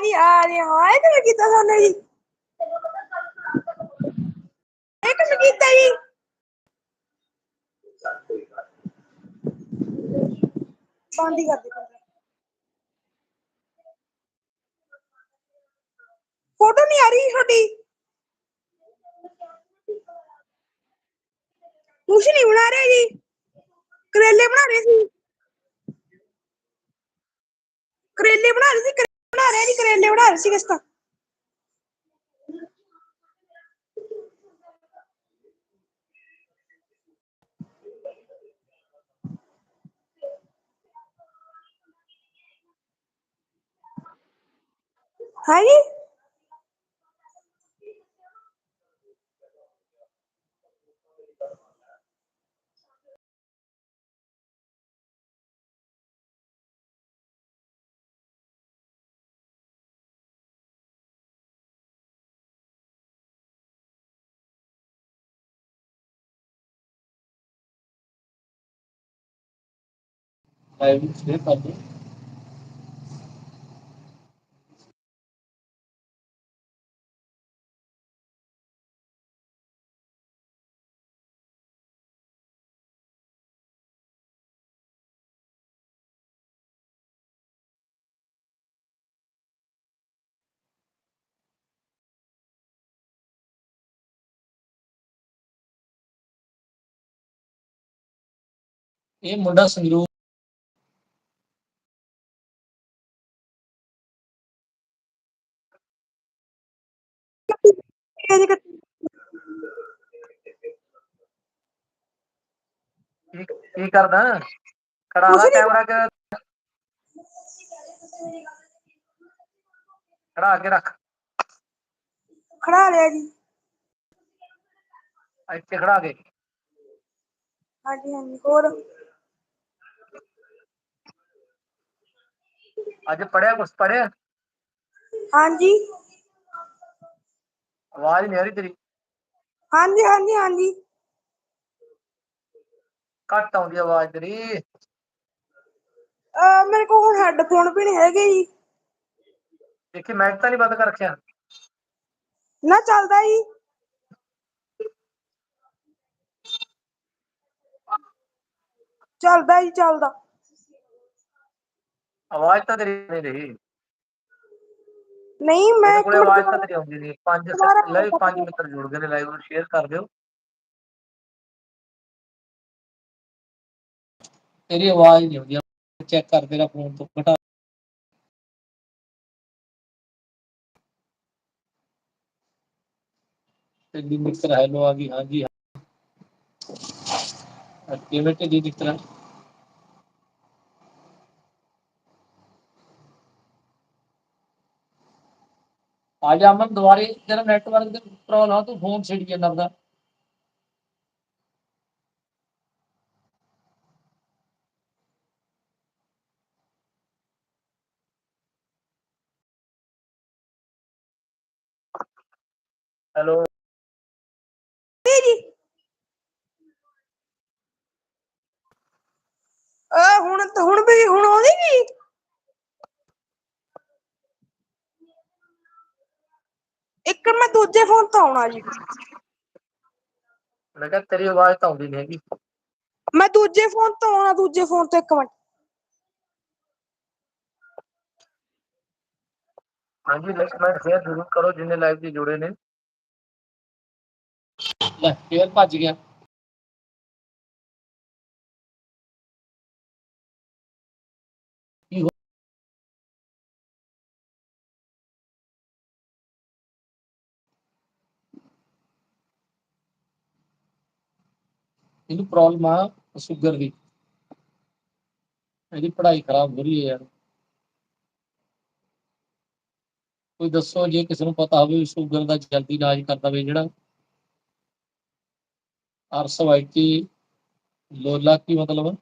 आनी आनी हाय तो मैं किता था नहीं एक तो मैं ही बांधी कर दी फ़ोटो नहीं आ रही छोटी कुछ नहीं बना रहे जी करेले बना रहे थी करेले बना रहे थी orar, Erika deve orar, siga esta. Heidi? driving safe, I think. ये मुंडा संदूक ਕੀ ਕੀ ਕਰਦਾ ਖੜਾ ਕੁਛ ਲਾ ਨੀ। ਕੈਮਰਾ ਕਿ ਖੜਾ ਕੇ ਰੱਖ ਖੜਾ ਲਿਆ ਜੀ ਇੱਥੇ ਖੜਾ ਕੇ ਹਾਂਜੀ ਹਾਂਜੀ ਹੋਰ ਅੱਜ ਪੜਿਆ ਕੁਛ ਪੜਿਆ ਹਾਂਜੀ ਆਵਾਜ਼ ਨਹੀਂ ਆ ਰਹੀ ਤੇਰੀ ਹਾਂਜੀ ਹਾਂਜੀ ਹਾਂਜੀ ਘੱਟ ਆਉਂਦੀ ਆਵਾਜ਼ ਤੇਰੀ। ਅਹ ਮੇਰੇ ਕੋਲ ਹੁਣ ਹੈੱਡਫੋਨ ਵੀ ਨਹੀਂ ਹੈਗੇ ਜੀ। ਦੇਖੀ ਮੈਂ ਤਾਂ ਨਹੀਂ ਬੰਦ ਕਰ ਰੱਖਿਆ। ਨਾ ਚੱਲਦਾ ਜੀ। ਚੱਲਦਾ ਜੀ ਚੱਲਦਾ। ਆਵਾਜ਼ ਤਾਂ ਤੇਰੀ ਨਹੀਂ ਰਹੀ। ਨਹੀਂ ਮੈਂ ਮੇਰੇ ਕੋਲੇ ਆਵਾਜ਼ ਤਾਂ ਤੇਰੀ ਆਉਂਦੀ ਨਹੀਂ। ਪੰਜ ਲਾਈਵ ਪੰਜ ਮਿੱਤਰ ਜੁੜ ਗਏ ਨੇ ਲਾਈਵ ਨੂੰ ਸ਼ੇਅਰ ਕਰ ਦਿਓ। ਤੇਰੀ ਆਵਾਜ਼ ਨਹੀਂ ਆਉਂਦੀ ਚੈੱਕ ਕਰ ਤੇਰਾ ਫੋਨ ਤੋਂ ਘਟਾ ਤੇ ਦੀ ਮਿੱਤਰ ਹੈਲੋ ਆ ਗਈ ਹਾਂਜੀ ਹਾਂ ਕਿਵੇਂ ਤੇ ਦੀ ਮਿੱਤਰ ਆ ਜਾ ਅਮਨ ਦੁਬਾਰੇ ਤੇਰਾ ਨੈਟਵਰਕ ਦੇ ਪ੍ਰੋਬਲਮ ਆ ਤੂੰ ਫੋਨ ਹੈਲੋ। ਅਹ ਹੁਣ ਹੁਣ ਵੀ ਹੁਣ ਆਉਂਦੀ ਨਹੀਂ ਇੱਕ ਮੈਂ ਦੂਜੇ ਫੋਨ ਤੋਂ ਆਉਣਾ ਜੀ। ਮੈਂ ਕਿਹਾ ਤੇਰੀ ਆਵਾਜ਼ ਤਾਂ ਆਉਂਦੀ ਨਹੀਂ ਹੈਗੀ। ਮੈਂ ਦੂਜੇ ਫੋਨ ਤੋਂ ਆਉਣਾ ਦੂਜੇ ਫੋਨ ਤੋਂ ਇੱਕ ਮਿੰਟ। ਹਾਂਜੀ ਕਮੈਂਟ ਸ਼ੇਅਰ ਜ਼ਰੂਰ ਕਰੋ ਜਿੰਨੇ ਲਾਈਵ 'ਚ ਜੁੜੇ ਨੇ। ਲੈ ਫੇਰ ਭੱਜ ਗਿਆ ਕੀ ਹੋ- ਇਹਨੂੰ ਪ੍ਰੋਬਲਮ ਆ ਸ਼ੂਗਰ ਦੀ ਇਹਦੀ ਪੜ੍ਹਾਈ ਖਰਾਬ ਹੋ ਰਹੀ ਹੈ ਯਾਰ ਕੋਈ ਦੱਸੋ ਜੇ ਕਿਸੇ ਨੂੰ ਪਤਾ ਹੋਵੇ ਸ਼ੂਗਰ ਦਾ ਜਲਦੀ ਇਲਾਜ ਕਰਦਾ ਹੋਵੇ ਜਿਹੜਾ ਅਰਸਵਾਈਟੀ ਲੋਲਾ ਕੀ ਮਤਲਬ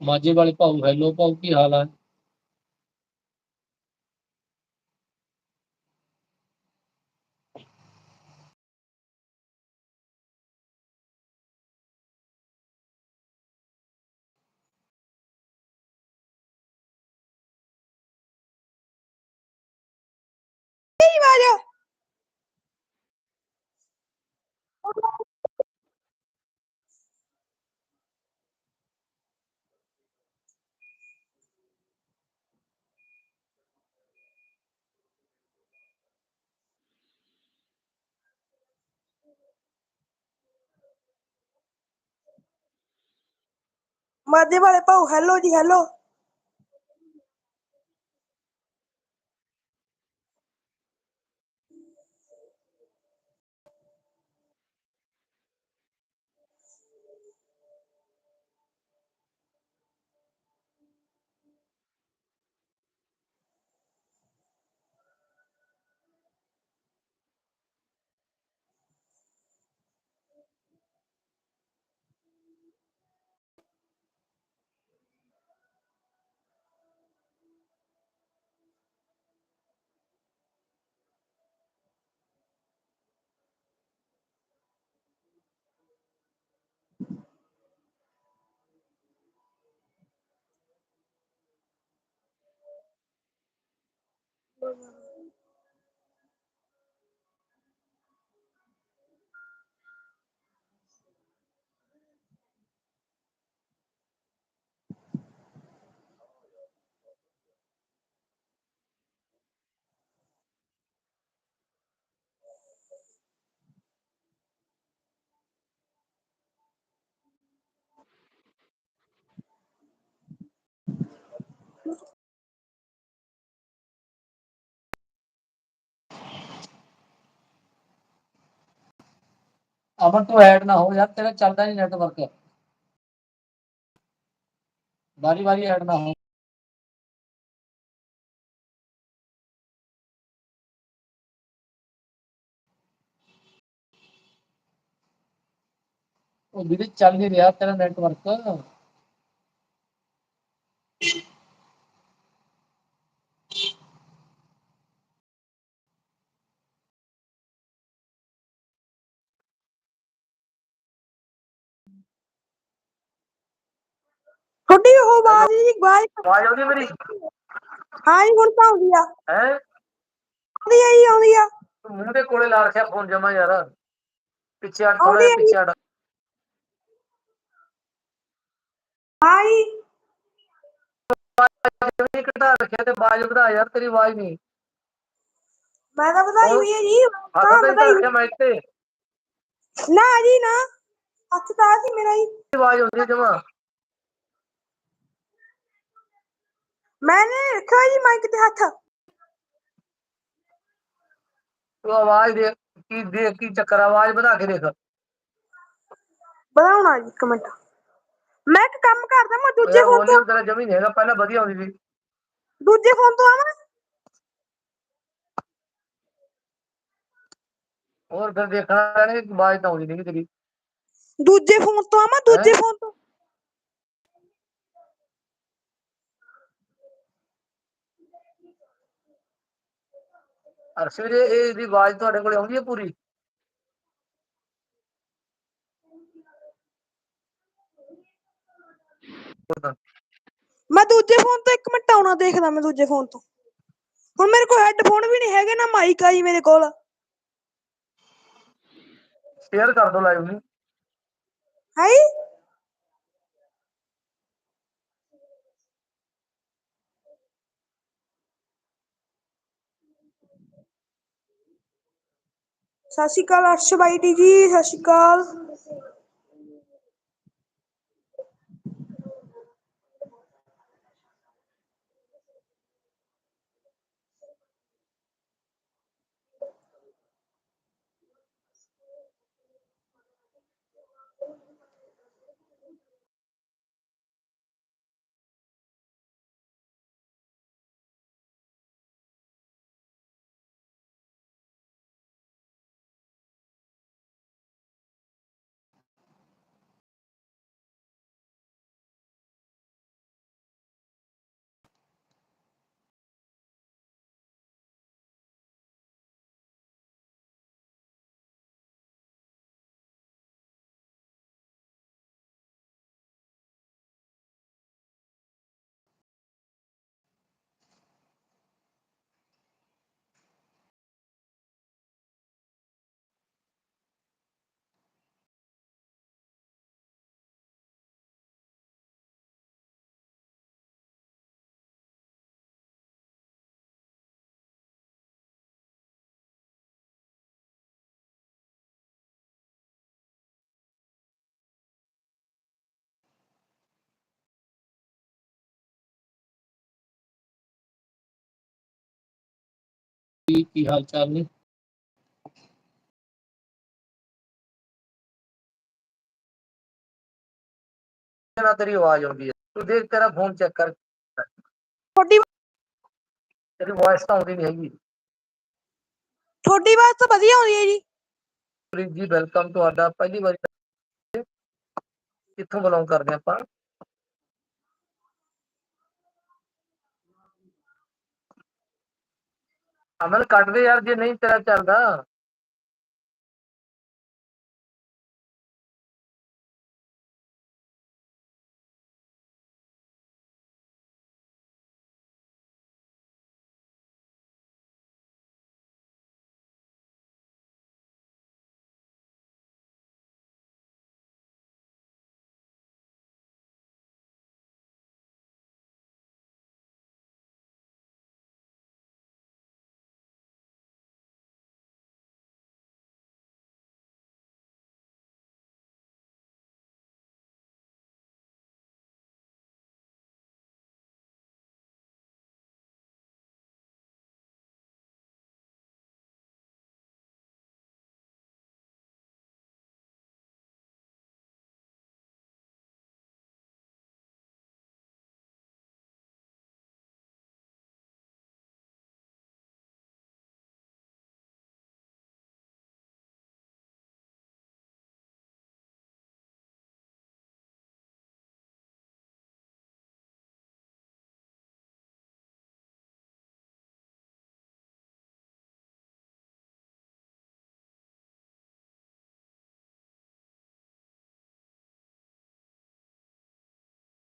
ਮਾਝੇ ਵਾਲੇ ਭਾਊ ਹੈਲੋ ਭਾਊ ਕੀ ਹਾਲ ਹੈ ਮਾਝੇ ਵਾਲੇ ਭਾਊ ਹੈਲੋ ਜੀ ਹੈਲੋ Bye-bye. ਅਮਨ ਤੂੰ ਐਡ ਨਾ ਹੋ ਯਾਰ ਤੇਰਾ ਚੱਲਦਾ ਨਹੀਂ ਨੈਟਵਰਕ ਵਾਰੀ ਵਾਰੀ ਐਡ ਨਾ ਹੋ ਉਹ ਵੀਰੇ ਚੱਲ ਨਹੀਂ ਰਿਹਾ ਤੇਰਾ ਨੈਟਵਰਕ ਤੁਹਾਡੀ ਉਹ ਆਵਾਜ਼ ਜੀ ਆਵਾਜ਼ ਆਵਾਜ਼ ਆਉਂਦੀ ਮੇਰੀ? ਹਾਂ ਜੀ ਹੁਣ ਤਾਂ ਆਉਂਦੀ ਆ। ਹੈ? ਆਉਂਦੀ ਆ ਜੀ ਆਉਂਦੀ ਆ। ਮੂੰਹ ਦੇ ਕੋਲੇ ਲਾ ਰੱਖਿਆ ਫੋਨ ਜਮਾ ਯਾਰ। ਪਿੱਛੇ ਹਟ ਥੋੜਾ ਹੈ। ਪਿੱਛੇ ਹਟ ਹਾਂ ਜੀ। ਜਿਵੇਂ ਘਟਾ ਰੱਖਿਆ ਤੇ ਆਵਾਜ਼ ਵਧਾ ਯਾਰ ਤੇਰੀ ਆਵਾਜ਼ ਨਹੀਂ। ਮੈਂ ਤਾਂ ਵਧਾਈ ਹੋਈ ਹੈ ਜੀ ਹੱਥ ਤਾਂ ਰੱਖਿਆ ਮਾਈਕ ਤੇ। ਨਾ ਜੀ ਨਾ। ਹੱਥ ਤਾਂ ਸੀ ਮੇਰਾ ਜੀ। ਆਵਾਜ਼ ਆਉਂਦੀ ਜਮਾ। ਮੈਨੇ ਰੱਖਿਆ ਜੀ ਮਾਈਕ ਤੇ ਹੱਥ ਤੂੰ ਆਵਾਜ਼ ਦੇ ਕੀ ਦੇਖ ਕੀ ਚੱਕਰ ਆ, ਆਵਾਜ਼ ਵਧਾ ਕੇ ਦੇਖ ਵਧਾਉਣਾ ਜੀ ਇੱਕ ਮਿੰਟ ਮੈਂ ਇੱਕ ਕੰਮ ਕਰਦਾ ਮੈਂ ਦੂਜੇ ਫੋਨ ਤੋਂ ਵੋਲਿਊਮ ਤੇਰਾ ਜਮੀ ਨਹੀਂ ਹੈਗਾ ਪਹਿਲਾਂ ਵਧੀਆ ਆਉਂਦੀ ਸੀ ਦੂਜੇ ਫੋਨ ਤੋਂ ਆਵਾਂ ਹੋਰ ਫਿਰ ਦੇਖਣਾ ਪੈਣਾ ਕਿ ਆਵਾਜ਼ ਤਾਂ ਆਉਂਦੀ ਨਹੀਂ ਤੇਰੀ ਦੂਜੇ ਫੋਨ ਤੋਂ ਆਵਾਂ ਦੂਜੇ ਹੈਂ? ਫੋਨ ਤੋਂ ਅਰਸ਼ ਵੀਰੇ ਇਹ ਦੀ ਆਵਾਜ਼ ਤੁਹਾਡੇ ਕੋਲ ਆਉਂਦੀ ਹੈ ਪੂਰੀ? ਮੈਂ ਦੂਜੇ ਫੋਨ ਤੋਂ ਇੱਕ ਮਿੰਟ ਆਉਣਾ ਦੇਖਦਾ ਮੈਂ ਦੂਜੇ ਫੋਨ ਤੋਂ। ਹੁਣ ਮੇਰੇ ਕੋਲ ਹੈੱਡਫੋਨ ਵੀ ਨਹੀਂ ਹੈਗੇ ਨਾ ਮਾਈਕ ਆ ਜੀ ਮੇਰੇ ਕੋਲ। ਸ਼ੇਅਰ ਕਰ ਦੋ ਲਾਈਵ ਨੂੰ। ਹੈ ਸਤਿ ਸ਼੍ਰੀ ਅਕਾਲ ਅਰਸ਼ ਬਾਈ ਟੀ ਜੀ ਸਤਿ ਸ਼੍ਰੀ ਅਕਾਲ। ਬਾਈ ਕੀ ਹਾਲ ਚਾਲ ਨੇ? ਨਾ ਤੇਰੀ ਆਵਾਜ਼ ਆਉਂਦੀ ਹੈ। ਤੂੰ ਦੇਖ ਤੇਰਾ ਫੋਨ ਚੈੱਕ ਕਰ। ਤੁਹਾਡੀ ਤੇਰੀ ਵਾਇਸ ਤਾਂ ਆਉਂਦੀ ਨਹੀਂ ਹੈਗੀ। ਤੁਹਾਡੀ ਆਵਾਜ਼ ਤਾਂ ਵਧੀਆ ਆਉਂਦੀ ਹੈ ਜੀ। ਪ੍ਰੀਤ ਜੀ ਵੈਲਕਮ ਤੁਹਾਡਾ। ਪਹਿਲੀ ਵਾਰੀ ਕਿੱਥੋਂ ਬਿਲੋਂਗ ਕਰਦੇ ਆਪਾਂ? ਅਮਲ ਕੱਢਦੇ ਯਾਰ ਜੇ ਨਹੀਂ ਤੇਰਾ ਚੱਲਦਾ।